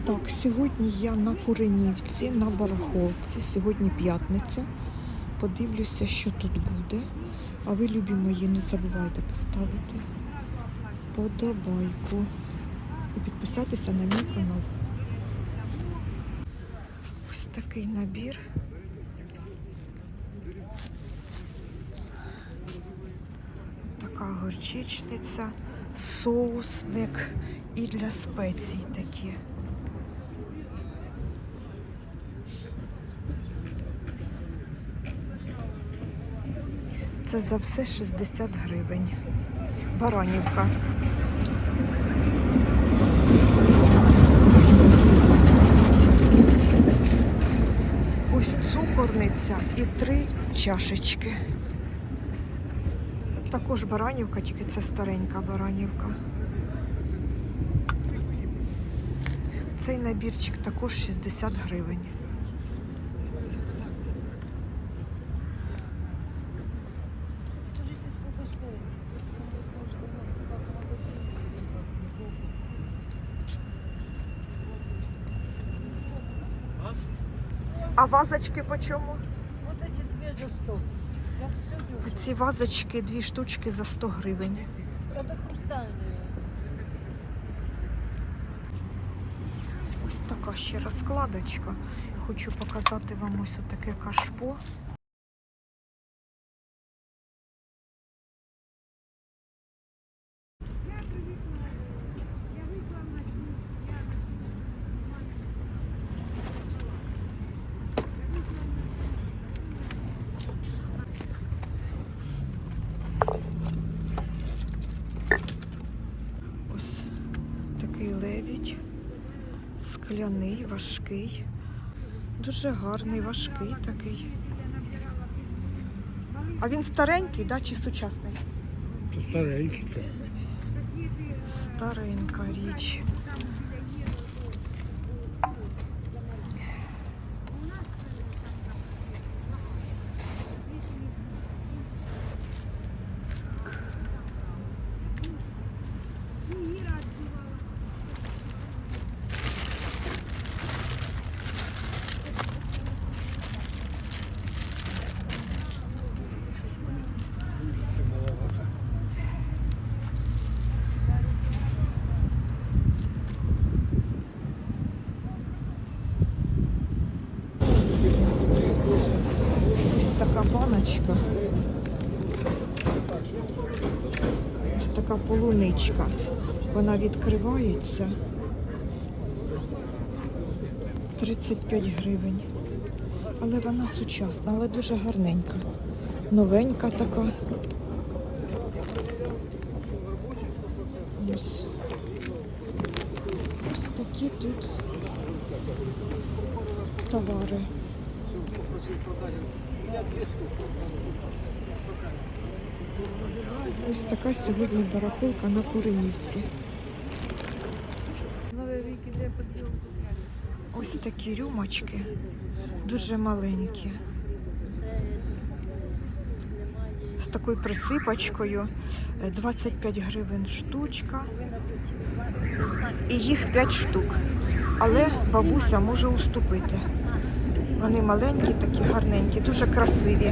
Так, сьогодні я на Куренівці, на барахолці. Сьогодні п'ятниця. Подивлюся, що тут буде. А ви, любі мої, не забувайте поставити подобайку і підписатися на мій канал. Ось такий набір. Така горчичниця, соусник і для спецій такі. Це за все 60 гривень. Баранівка. Ось цукорниця і три чашечки. Також баранівка, тільки це старенька баранівка. Цей набірчик також 60 гривень. А вазочки по чому? Вот эти две за сто. Я все дешево. Ці вазочки, дві штучки за 100 гривень. Это хрустальные. Ось така ще розкладочка. Хочу показати вам ось таке кашпо. Скляний, важкий. Дуже гарний, важкий такий. А він старенький, да, чи сучасний? Це старенький це. Старенька річ. Це маловато. Ось така баночка. Ось така полуничка. Вона відкривається. 35 гривень. Але вона сучасна, але дуже гарненька. Новенька така. Ось. Ось такі тут товари. Ось така сьогодні барахолка на Куренівці. Ось такі рюмочки, дуже маленькі. З такою присипочкою е, 25 гривень штучка. І їх 5 штук. Але бабуся може уступити. Вони маленькі, такі гарненькі, дуже красиві.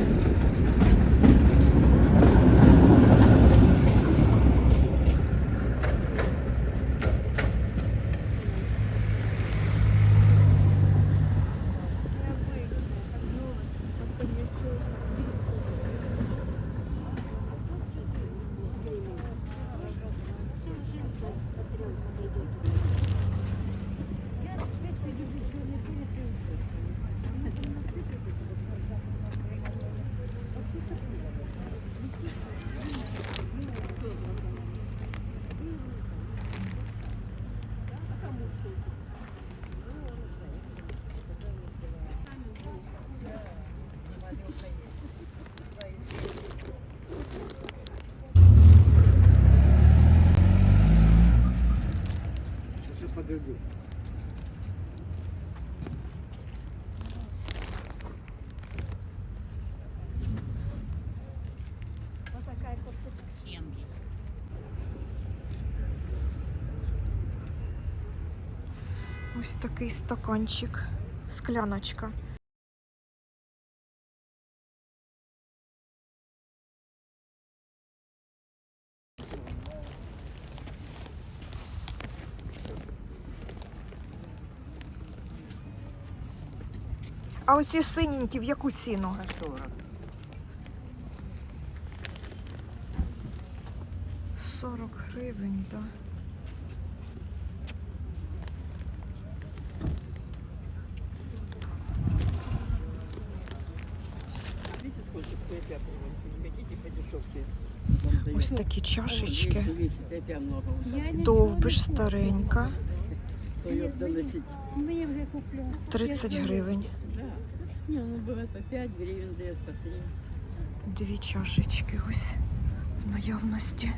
Ось такий стаканчик, скляночка. А оці синенькі в яку ціну? 40 гривень, так. Да. Ось такі чашечки. Довбиш старенька, Свое доносить. Ми вже куплю. 30 гривень. Ну бывает по 5 гривен дает, по 3. Дві чашечки ось в наявності.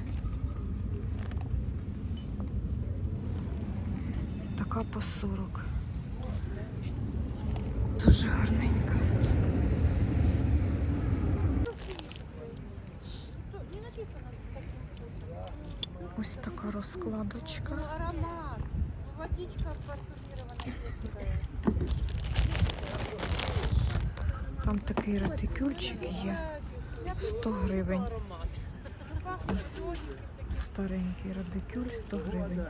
Така по 40. Дуже гарненька. Ось така розкладочка. Аромат. Водичка. Там такий ретикюльчик є. 100 гривень. Старенький радикюль 100 гривень.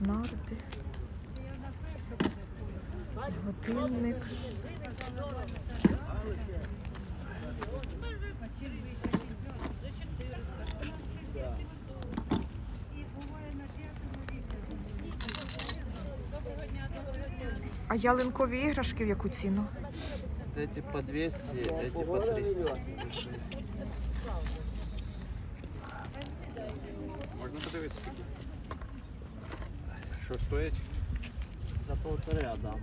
Нарди. Годинник. А ялинкові іграшки в яку ціну? Эти по 200, эти по 300. Большие. Можна подивитися? Що стоїть? За полтора дам.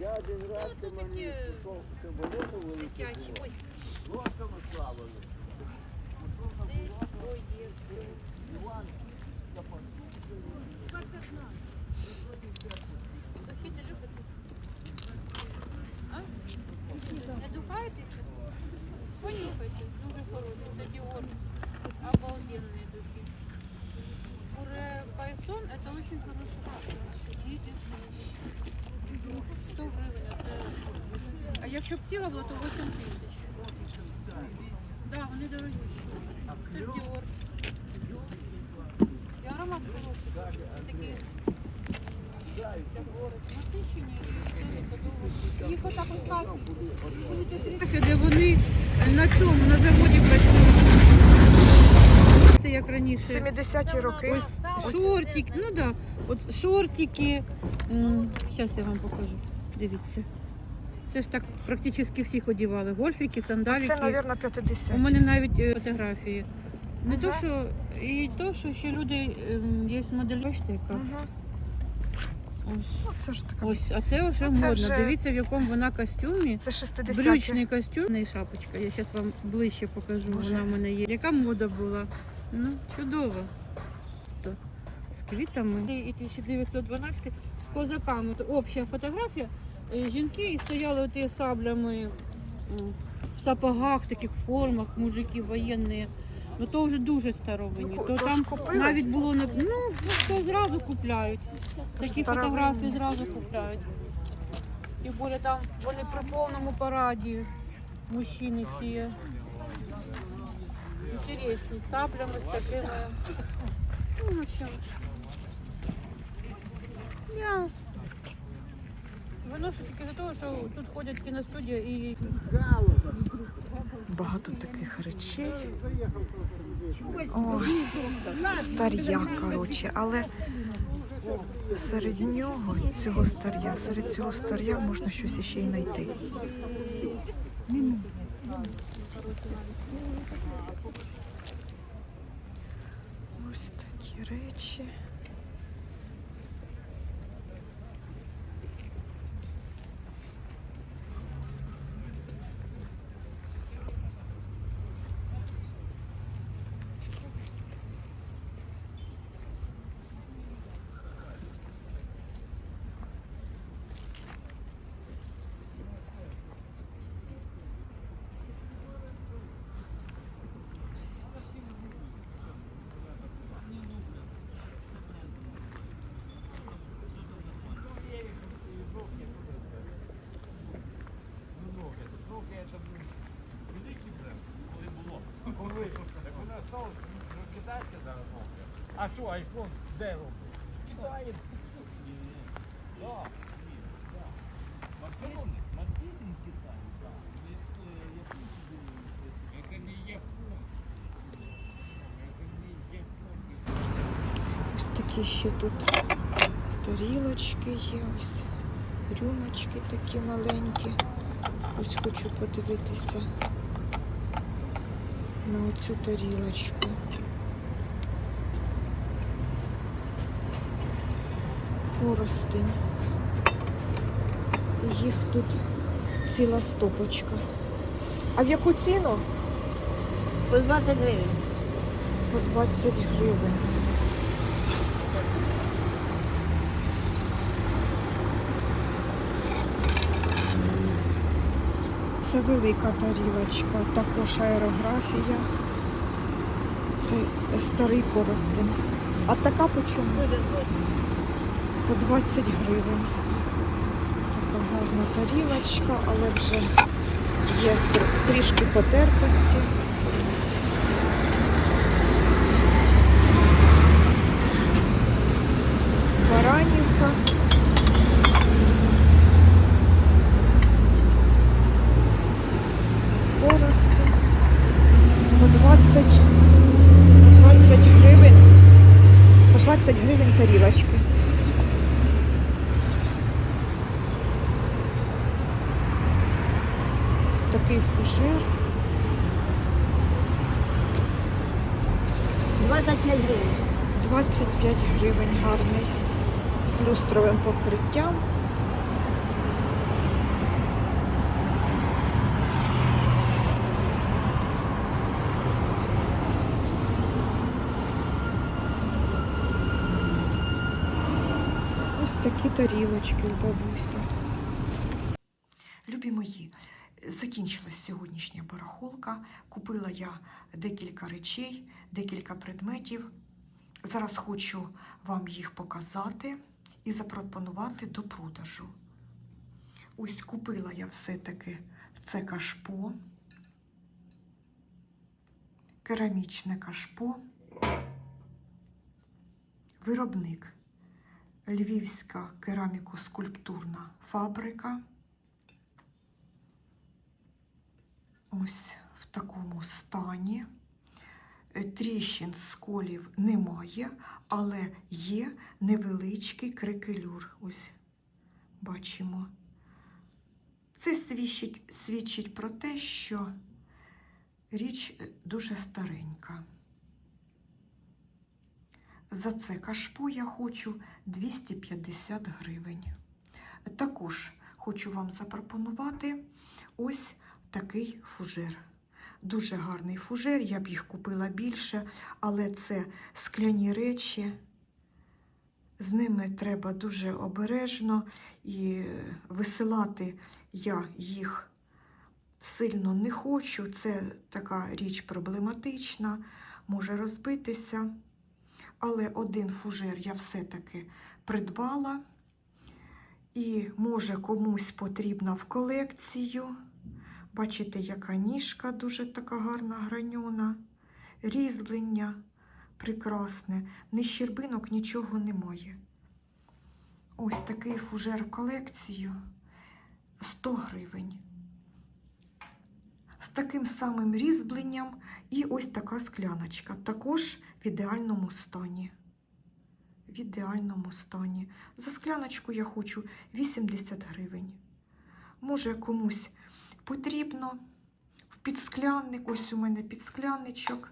Я один раз ти мені пішов, це болото велике було. Ложками славили. Надухаєтеся? Понюхайте, дуже хороший. Це Dior. Обалденные духи. Уре Пайсон это очень хороший духи. 100 гривень. Це- А якщо б ціла була, то 8 тисяч. Да, вони дорогі. Це Dior. І аромат хороший. Такі насичені. Їх отак ось так де вони на цьому на заводі працюють. Як раніше. 70-ті роки. Ось шортик, ну да, от шортики. Зараз я вам покажу. Дивіться. Це ж так практично всіх одягали. Гольфики, сандаліки. Це, мабуть, 50. У мене навіть е, фотографії. Не то, що і то, що ще люди ем, є модель. Бачите, яка? Угу. Ось. Це ж така. Ось, а це вже Ну, модно. вже- Дивіться, в якому вона костюмі. Це 60-ті. Брючний костюм і шапочка. Я зараз вам ближче покажу. Боже. Вона в мене є. Яка мода була? Ну, чудово. З квітами. І 1912 з козаками. То обща фотографія. Жінки і стояли оті саблями в сапогах, таких формах, мужики воєнні. Ну то вже дуже старовинні. Ну, То то там купили? навіть було на ну то зразу купляють. Такі старовинні. фотографії зразу купляють. Тим більше там вони при повному параді. Мужчини ці інтересні, з саблями з такими. Ну, що ж. Я. Воно ж тільки за того, що тут ходять кіностудія і Багато таких речей. О, стар'я, коротше, але серед нього, цього стар'я, серед цього стар'я можна щось ще й знайти. А що, айфон де роблять? Китаєць. Так. Максимум, максимум Китай, так. Это не. Это не Ось такі ще тут тарілочки є, ось рюмочки такі маленькі. Ось хочу подивитися на оцю тарілочку. Коростень. Їх тут ціла стопочка. А в яку ціну? По 20 гривень. По 20 гривень. Це велика тарілочка, також аерографія. Це старий коростень. А така по чому? По 20 гривень. Така гарна тарілочка, але вже є трішки потертості. Баранівка. Корости. По 20, 20 гривень. По 20 гривень тарілочки. Ось такий фужер. 25 гривень. 25 гривень гарний. З люстровим покриттям. Ось такі тарілочки у бабусі. Любі мої, закінчилась сьогоднішня барахолка. Купила я декілька речей, декілька предметів. Зараз хочу вам їх показати і запропонувати до продажу. Ось купила я все-таки це кашпо, керамічне кашпо, виробник Львівська кераміко-скульптурна фабрика. Ось в такому стані. Е, Тріщин сколів немає, але є невеличкий крикелюр. Ось бачимо. Це свідчить, свідчить про те, що річ е, дуже старенька. За це кашпо я хочу 250 гривень. Також хочу вам запропонувати ось такий фужер. Дуже гарний фужер, я б їх купила більше, але це скляні речі. З ними треба дуже обережно і висилати я їх сильно не хочу. Це така річ проблематична, може розбитися. Але один фужер я все-таки придбала. І може комусь потрібна в колекцію. Бачите, яка ніжка дуже така гарна граньона, різьблення прекрасне, ні щербинок, нічого немає. Ось такий фужер в колекцію 100 гривень. З таким самим різьбленням і ось така скляночка, також в ідеальному стані. В ідеальному стані. За скляночку я хочу 80 гривень. Може комусь потрібно в підсклянник, ось у мене підсклянничок.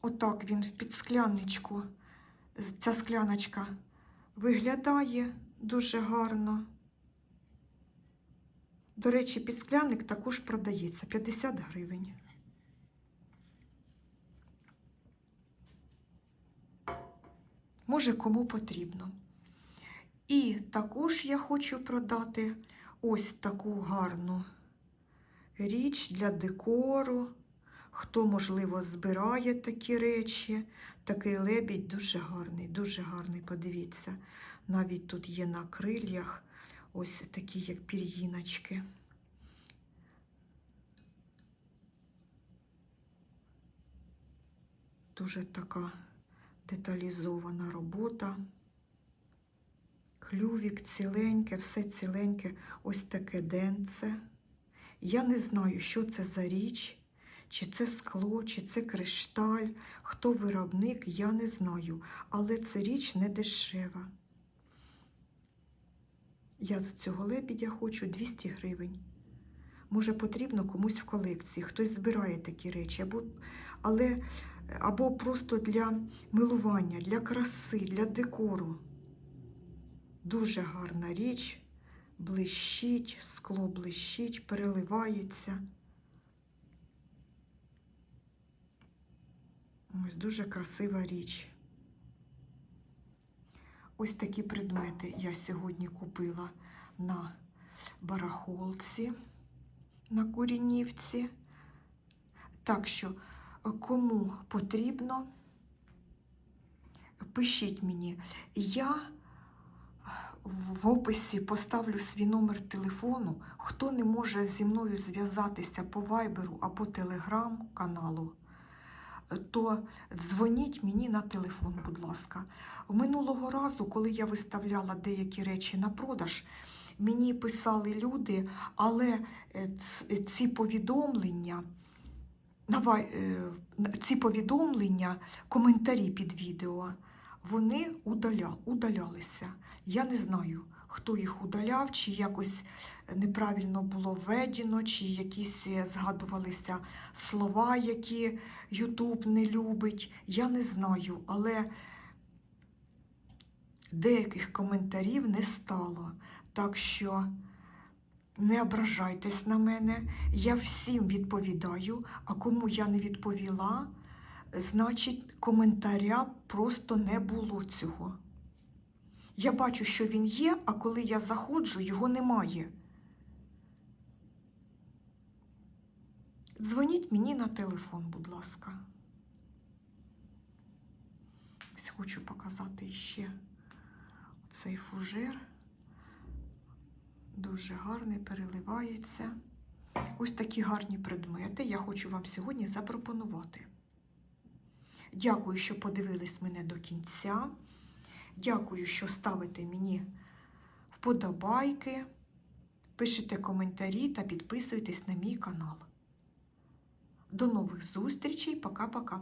Отак він в підсклянничку. Ця скляночка виглядає дуже гарно. До речі, підсклянник також продається 50 гривень. Може, кому потрібно. І також я хочу продати ось таку гарну річ для декору. Хто, можливо, збирає такі речі, такий лебідь дуже гарний, дуже гарний, подивіться. Навіть тут є на крильях ось такі, як пір'їночки. Дуже така деталізована робота. Клювік ціленьке, все ціленьке, ось таке денце. Я не знаю, що це за річ, чи це скло, чи це кришталь, хто виробник, я не знаю. Але це річ не дешева. Я за цього лебідя хочу 200 гривень. Може, потрібно комусь в колекції, хтось збирає такі речі, або, але, або просто для милування, для краси, для декору. Дуже гарна річ, блищить, скло блищить, переливається. Ось дуже красива річ. Ось такі предмети я сьогодні купила на барахолці, на Курінівці. Так що, кому потрібно, пишіть мені. Я в описі поставлю свій номер телефону. Хто не може зі мною зв'язатися по вайберу або телеграм-каналу, то дзвоніть мені на телефон, будь ласка. Минулого разу, коли я виставляла деякі речі на продаж, мені писали люди, але е, ці повідомлення, е, ці повідомлення, коментарі під відео, вони удаля, удалялися. Я не знаю, хто їх удаляв, чи якось неправильно було введено, чи якісь е, згадувалися слова, які Ютуб не любить. Я не знаю, але деяких коментарів не стало. Так що не ображайтесь на мене. Я всім відповідаю, а кому я не відповіла, значить, коментаря просто не було цього. Я бачу, що він є, а коли я заходжу, його немає. Дзвоніть мені на телефон, будь ласка. Ось хочу показати ще цей фужер. Дуже гарний, переливається. Ось такі гарні предмети я хочу вам сьогодні запропонувати. Дякую, що подивились мене до кінця. Дякую, що ставите мені вподобайки, пишете коментарі та підписуйтесь на мій канал. До нових зустрічей. Пока-пока.